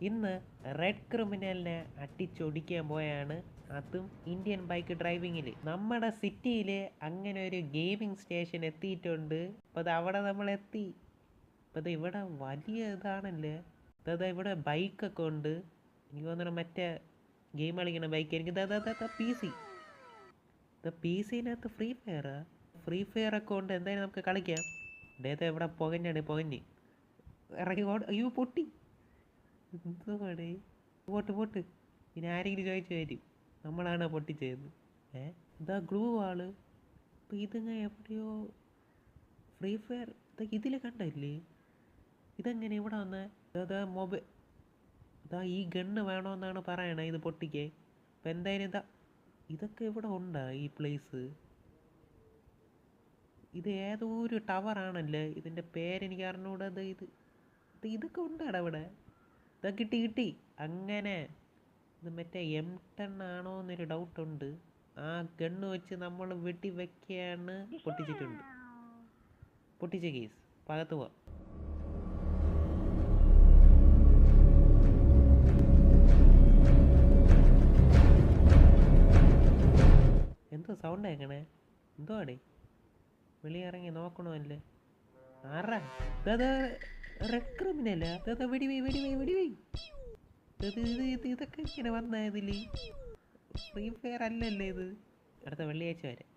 ഇന്ന് റെഡ് ക്രിമിനലിനെ അട്ടിച്ചൊടിക്കാൻ പോയാണ് അതും ഇന്ത്യൻ ബൈക്ക് ഡ്രൈവിങ്ങിൽ നമ്മുടെ സിറ്റിയിൽ അങ്ങനെ ഒരു ഗെയിമിംഗ് സ്റ്റേഷൻ എത്തിയിട്ടുണ്ട്. അപ്പോൾ അത് അവിടെ നമ്മൾ എത്തി. അപ്പോൾ അത് ഇവിടെ വലിയ ഇതാണല്ലേ? അതായത് ഇവിടെ ബൈക്കൊക്കെ ഉണ്ട്. എനിക്ക് തോന്നുന്നു മറ്റേ ഗെയിം കളിക്കുന്ന ബൈക്ക് എനിക്ക് പി സി പി സിനകത്ത് ഫ്രീ ഫയറാ ഫ്രീ ഫയർ ഒക്കെ ഉണ്ട്. എന്തായാലും നമുക്ക് കളിക്കാം. ഇതേത് ഇവിടെ പുകഞ്ഞാണ് പുകഞ്ഞ്. ഇറങ്ങി അയ്യോ പൊട്ടി. എന്തുവാടേ? പോട്ട് പോട്ട്. ഇനി ആരെങ്കിലും ചോദിച്ചു വരും. നമ്മളാണ് പൊട്ടിച്ചത് ഏ? ഇതാ ഗ്ലൂ ആൾ അപ്പം ഇതങ്ങ എവിടെയോ ഫ്രീ ഫയർ ഇതൊക്കെ ഇതിൽ കണ്ടില്ലേ? ഇതെങ്ങനെ ഇവിടെ വന്ന ഇതാ മൊബൈൽ ഇതാ ഈ ഗണ്ണ് വേണമെന്നാണ് പറയണേ ഇത് പൊട്ടിക്കേ. അപ്പം എന്തായാലും ഇതാ ഇതൊക്കെ ഇവിടെ ഉണ്ടാ ഈ പ്ലേസ് ഇത് ഏതോ ഒരു ടവറാണല്ലേ ഇതിന്റെ പേരെനിക്ക് അറിഞ്ഞൂടാ ഇത് ഇത്. ഇത് ഇതൊക്കെ ഉണ്ടാടാ ഇവിടെ. ഇതാ കിട്ടി കിട്ടി. അങ്ങനെ. ഇത് മറ്റേ എം ടെൻ ആണോ എന്നൊരു ഡൗട്ടുണ്ട് ആ ഗണ്ണ് വെച്ച് നമ്മൾ വെട്ടി വെക്കുകയാണ് പൊട്ടിച്ചിട്ടുണ്ട്. പൊട്ടിച്ച കേസ് പകത്ത് പോവാം. എന്തോ സൗണ്ട് എങ്ങനെ എന്തോ ആടേ? വെളിയിറങ്ങി നോക്കണമല്ലേ ആറാ ഇതൊക്കെ ഇങ്ങനെ വന്ന ഇതിൽ. ഫ്രീ ഫയർ അല്ലല്ലേ ഇത്? അടുത്ത വെള്ളിയാഴ്ച വരെ.